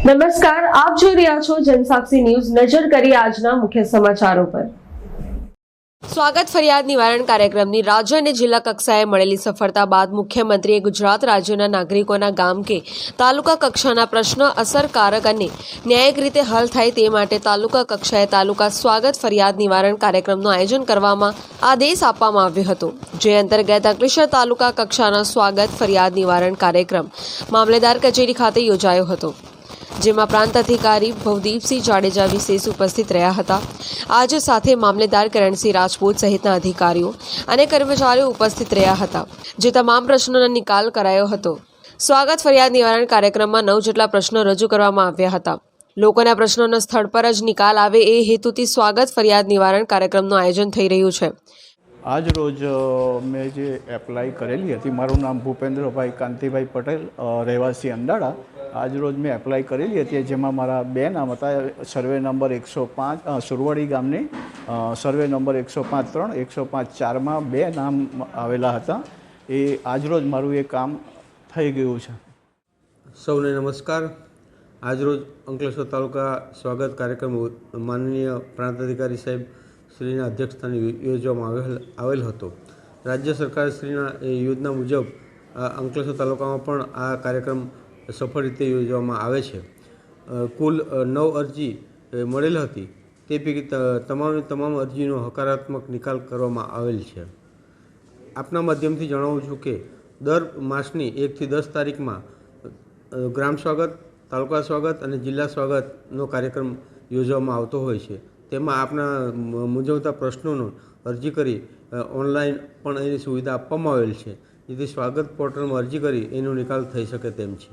નમસ્કાર, આપ જોઈ રહ્યા છો જનસાક્ષી ન્યૂઝ નજર કરી આજના મુખ્ય સમાચારો પર. સ્વાગત ફરિયાદ નિવારણ કાર્યક્રમની રાજ્ય અને જિલ્લા કક્ષાએ મળેલી સફળતા બાદ મુખ્યમંત્રીએ ગુજરાત રાજ્યના નાગરિકોના ગામ કે તાલુકા કક્ષાના પ્રશ્નો અસરકારક અને ન્યાયિક રીતે હલ થાય તે માટે તાલુકા કક્ષાએ તાલુકા સ્વાગત ફરિયાદ નિવારણ કાર્યક્રમનું આયોજન કરવામાં આદેશ આપવામાં આવ્યો હતો. જે અંતર્ગત અંકલેશ્વર તાલુકા કક્ષાના સ્વાગત ફરિયાદ નિવારણ કાર્યક્રમ મામલેદાર કચેરી ખાતે યોજાયો હતો. જેમાં પ્રાંત અધિકારી ભવદીપસિંહ જાડેજા વિશેષ ઉપસ્થિત રહ્યા હતા. આજ સાથે મામલેદાર કરણસિંહ રાજપૂત સહિતના અધિકારીઓ અને કર્મચારીઓ ઉપસ્થિત રહ્યા હતા, જે તમામ પ્રશ્નોનો નિકાલ કરાયો હતો. સ્વાગત ફરિયાદ નિવારણ કાર્યક્રમમાં નવ જેટલા પ્રશ્નો રજૂ કરવામાં આવ્યા હતા. લોકોના પ્રશ્નોનો સ્થળ પર જ નિકાલ આવે એ હેતુથી સ્વાગત ફરિયાદ નિવારણ કાર્યક્રમનું આયોજન થઈ રહ્યું છે. આજ રોજ મેં જે એપ્લાય કરેલી હતી, મારું નામ ભૂપેન્દ્રભાઈ કાંતિભાઈ પટેલ રહેવાસી અંડાળા આજ રોજ મેં એપ્લાય કરેલી હતી જેમાં મારા બે નામ હતા સર્વે નંબર એકસો પાંચ સુરવડી ગામની સર્વે નંબર એકસો પાંચ ત્રણ, એકસો પાંચ ચારમાં બે નામ આવેલા હતા. એ આજરોજ મારું એ કામ થઈ ગયું છે. સૌને નમસ્કાર. આજરોજ અંકલેશ્વર તાલુકા સ્વાગત કાર્યક્રમ માનનીય પ્રાંત અધિકારી સાહેબ શ્રીના અધ્યક્ષસ્થાને યોજવામાં આવેલ આવેલ હતો. રાજ્ય સરકાર શ્રીના એ યોજના મુજબ અંકલેશ્વર તાલુકામાં પણ આ કાર્યક્રમ સફળ રીતે યોજવામાં આવે છે. કુલ નવ અરજી મળેલ હતી. તે પૈકી તમામની તમામ અરજીનો હકારાત્મક નિકાલ કરવામાં આવેલ છે. આપના માધ્યમથી જણાવું છું કે, દર માસની એકથી દસ તારીખમાં ગ્રામ સ્વાગત, તાલુકા સ્વાગત અને જિલ્લા સ્વાગતનો કાર્યક્રમ યોજવામાં આવતો હોય છે. તેમાં આપના મૂંઝવતા પ્રશ્નોનો અરજી કરી ઓનલાઈન પણ એની સુવિધા આપવામાં આવેલ છે. જેથી સ્વાગત પોર્ટલમાં અરજી કરી એનો નિકાલ થઈ શકે તેમ છે.